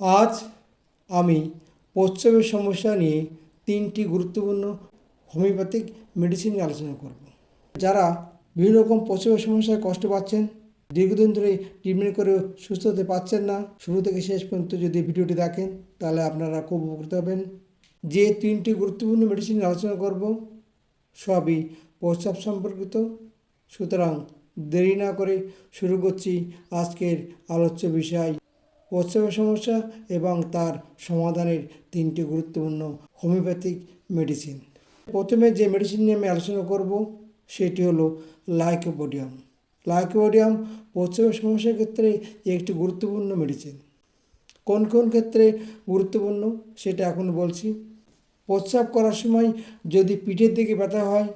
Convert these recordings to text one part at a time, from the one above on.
আজ আমি প্রস্রাবের সমস্যা নিয়ে তিনটি গুরুত্বপূর্ণ হোমিওপ্যাথিক মেডিসিন নিয়ে আলোচনা করব। যারা বিভিন্ন রকম প্রস্রাবের সমস্যায় কষ্ট পাচ্ছেন, দীর্ঘদিন ধরে ট্রিটমেন্ট করে সুস্থ হতে পারছেন না, শুরু থেকে শেষ পর্যন্ত যদি ভিডিওটি দেখেন, তাহলে আপনারা খুব উপকৃত হবেন। যে তিনটি গুরুত্বপূর্ণ মেডিসিন আলোচনা করব, সবই প্রস্রাব সম্পর্কিত। সুতরাং দেরি না করে শুরু করছি আজকের আলোচ্য বিষয়। প্রস্রাবের সমস্যা এবং তার সমাধানের তিনটি গুরুত্বপূর্ণ হোমিওপ্যাথিক মেডিসিন প্রথমে যে মেডিসিন নিয়ে আমি আলোচনা করব, সেটি হলো লাইকোপোডিয়াম। লাইকোপোডিয়াম প্রস্রাবের সমস্যার ক্ষেত্রে একটি গুরুত্বপূর্ণ মেডিসিন কোন কোন ক্ষেত্রে গুরুত্বপূর্ণ, সেটা এখন বলছি। প্রস্রাব করার সময় যদি পিঠের দিকে ব্যথা হয়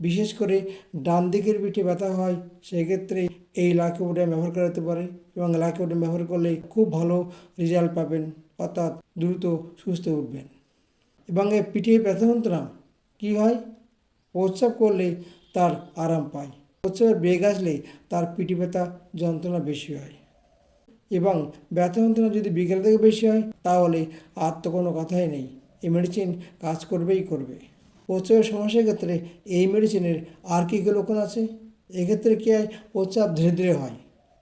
বিশেষ করে ডান দিকের পিঠে ব্যথা হয়, সেক্ষেত্রে এই লাইকোপোডিয়াম ব্যবহার করা যেতে পারে এবং লাইকোপোডিয়াম ব্যবহার করলে খুব ভালো রেজাল্ট পাবেন, অর্থাৎ দ্রুত সুস্থ উঠবেন। এবং এই পিঠে ব্যথা যন্ত্রণা কী হয়? প্রস্রাব করলে তার আরাম পায়। প্রস্রাবের বেগ আসলে তার পিঠে ব্যথা যন্ত্রণা বেশি হয়। এবং ব্যথা যন্ত্রণা যদি বিকেল থেকে বেশি হয়, তাহলে আর তো কোনো কথাই নেই। এই মেডিসিন কাজ করবেই করবে। প্রস্রাবের সমস্যার ক্ষেত্রে এই মেডিসিনের আর কী কী লক্ষণ আছে? এক্ষেত্রে কী হয়? প্রস্রাব ধীরে ধীরে হয়।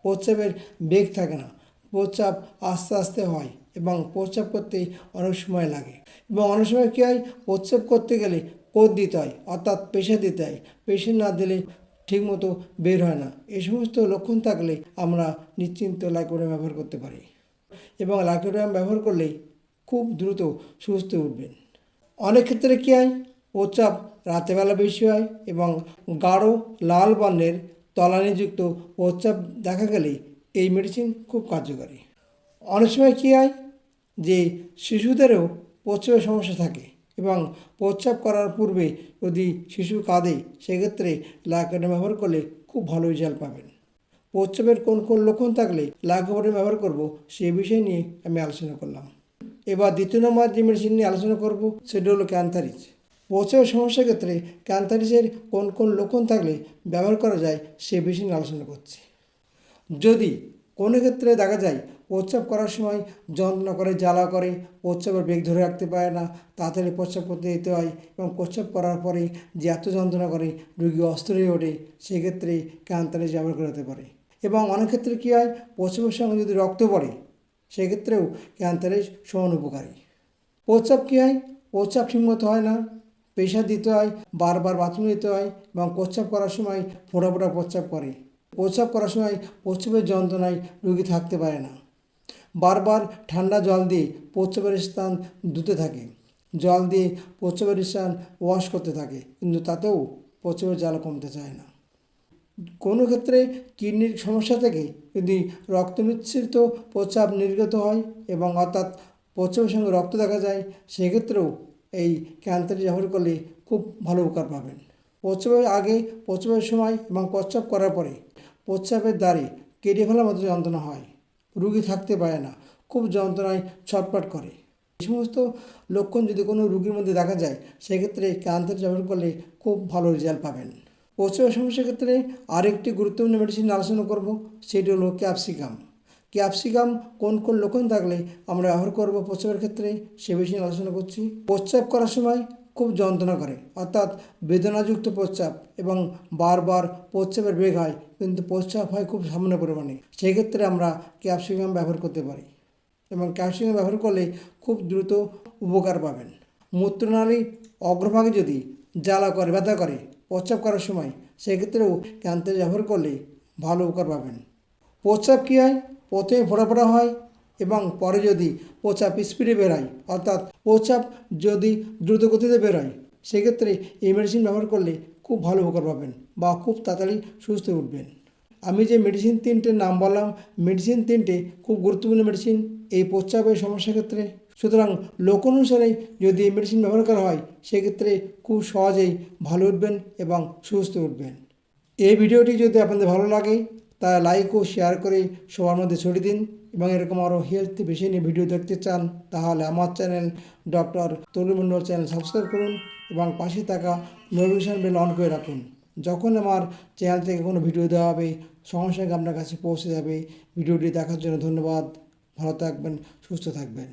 প্রচাপের বেগ থাকে না। প্রস্রাব আস্তে আস্তে হয় এবং প্রস্রাব করতে অনেক সময় লাগে। এবং অনেক সময় কী হয়? প্রস্রাব করতে গেলে কোদ দিতে হয়, অর্থাৎ পেশা দিতে হয়। পেশা না দিলে ঠিকমতো বের হয় না। এই সমস্ত লক্ষণ থাকলে আমরা নিশ্চিন্ত লাইকোডিয়াম ব্যবহার করতে পারি। এবং লাইকোডিয়াম ব্যবহার করলেই খুব দ্রুত সুস্থ উঠবেন। অনেক ক্ষেত্রে কী হয়? প্রস্রাব রাতেবেলা বেশি হয় এবং গাঢ় লাল বর্ণের তলানিযুক্ত প্রস্রাব দেখা গেলে এই মেডিসিন খুব কার্যকারী। অনেক সময় কী হয় যে শিশুদেরও প্রস্রাবের সমস্যা থাকে এবং প্রস্রাব করার পূর্বে যদি শিশু কাঁদে, সেক্ষেত্রে লাইকোডিয়াম ব্যবহার করলে খুব ভালো রেজাল্ট পাবেন। প্রস্রাবের কোন কোন লক্ষণ থাকলে লাইকোডিয়াম ব্যবহার করব সেই বিষয় নিয়ে আমি আলোচনা করলাম। এবার দ্বিতীয় নম্বর যে মেডিসিন নিয়ে আলোচনা করব, সেটা হলো ক্যান্থারিজ প্রস্রাবের সমস্যার ক্ষেত্রে ক্যান্থারিজের কোন কোন লক্ষণ থাকলে ব্যবহার করা যায় সে বিষয় আলোচনা করছি। যদি কোনো ক্ষেত্রে দেখা যায় প্রস্রাব করার সময় যন্ত্রণা করে, জ্বালা করে, প্রস্রাবের বেগ ধরে রাখতে পারে না, তাড়াতাড়ি প্রস্রাব করতে যেতে হয় এবং প্রস্রাব করার পরে যে এত যন্ত্রণা করে রুগী অস্থির হয়ে ওঠে সেক্ষেত্রে ক্যান্থারিজ ব্যবহার করা যেতে পারে। এবং অনেক ক্ষেত্রে কী হয়, প্রস্রাবের সঙ্গে যদি রক্ত পড়ে সেক্ষেত্রেও ক্যান্থারিজ সমান উপকারী। প্রস্রাব কী হয়, প্রস্রাব ঠিকমতো হয় না প্রেশার দিতে হয়, বারবার বাথরুম যেতে হয় এবং প্রস্রাব করার সময় ফোঁড়া ফোঁড়া প্রস্রাব করে। প্রস্রাব করার সময় প্রস্রাবের যন্ত্রণায় রুগী থাকতে পারে না। বারবার ঠান্ডা জল দিয়ে প্রস্রাবের স্থান ধুতে থাকে। জল দিয়ে প্রস্রাবের স্থান ওয়াশ করতে থাকে, কিন্তু তাতেও প্রস্রাবের জ্বালা কমতে চায় না। কোনো ক্ষেত্রে কিডনির সমস্যা থেকে যদি রক্ত মিশ্রিত প্রস্রাব নির্গত হয় এবং অর্থাৎ প্রস্রাবের সঙ্গে রক্ত দেখা যায়, সেক্ষেত্রেও এই ক্যান্সার ব্যবহার করলে খুব ভালো উপকার পাবেন। প্রস্রাবের আগে প্রস্রাবের সময় এবং প্রস্রাব করার পরে প্রস্রাবের দ্বারে কেটে ফেলার মতো যন্ত্রণা হয়। রুগী থাকতে পারে না, খুব যন্ত্রণায় ছটপট করে। এই সমস্ত লক্ষণ যদি কোনো রুগীর মধ্যে দেখা যায়, সেক্ষেত্রে ক্যান্সার ব্যবহার করলে খুব ভালো রেজাল্ট পাবেন। প্রস্রাবের সমস্যার ক্ষেত্রে আরেকটি গুরুত্বপূর্ণ মেডিসিন আলোচনা করব, সেটি হলো ক্যাপসিকাম। ক্যাপসিকাম কোন কোন লক্ষণ থাকলে আমরা ব্যবহার করব প্রস্রাবের ক্ষেত্রে? সে বিষয়ে আলোচনা করছি। প্রস্রাব করার সময় খুব যন্ত্রণা করে, অর্থাৎ বেদনাযুক্ত প্রস্রাব এবং বারবার প্রস্রাবের বেগ হয়, কিন্তু প্রস্রাব হয় খুব সামান্য পরিমাণে। সেক্ষেত্রে আমরা ক্যাপসিকাম ব্যবহার করতে পারি এবং ক্যাপসিকাম ব্যবহার করলে খুব দ্রুত উপকার পাবেন? মূত্রনালী অগ্রভাগে যদি জ্বালা করে, ব্যথা করে প্রস্রাব করার সময় সেক্ষেত্রেও ক্যান্সার ব্যবহার করলে ভালো উপকার পাবেন। প্রস্রাব কী হয়? ফোড়া ফোড়া হয় এবং পরে যদি প্রস্রাব স্পিডে বেরোয়, অর্থাৎ প্রস্রাব যদি দ্রুত গতিতে বেরোয়, সেক্ষেত্রে এই মেডিসিন ব্যবহার করলে খুব ভালো উপকার পাবেন বা খুব তাড়াতাড়ি সুস্থ উঠবেন। আমি যে মেডিসিন তিনটের নাম বললাম মেডিসিন তিনটে খুব গুরুত্বপূর্ণ মেডিসিন এই প্রস্রাবের সমস্যার ক্ষেত্রে। সুতরাং লোক অনুসারে যদি এই মেডিসিন ব্যবহার করা হয়, সেক্ষেত্রে খুব সহজেই ভালো উঠবেন এবং সুস্থ উঠবেন। এই ভিডিওটি যদি আপনাদের ভালো লাগে তা লাইক ও শেয়ার করে সবার মধ্যে ছড়িয়ে দিন এবং এরকম আরও হেলথ বিষয় নিয়ে ভিডিও দেখতে চান, তাহলে আমার চ্যানেল ডক্টর তরুমণ্ডল চ্যানেল সাবস্ক্রাইব করুন এবং পাশে থাকা নোটিফিকেশান বেল অন করে রাখুন। যখন আমার চ্যানেল থেকে কোনো ভিডিও দেওয়া হবে, সঙ্গে সঙ্গে আপনার কাছে পৌঁছে যাবে। ভিডিওটি দেখার জন্য ধন্যবাদ। ভালো থাকবেন, সুস্থ থাকবেন।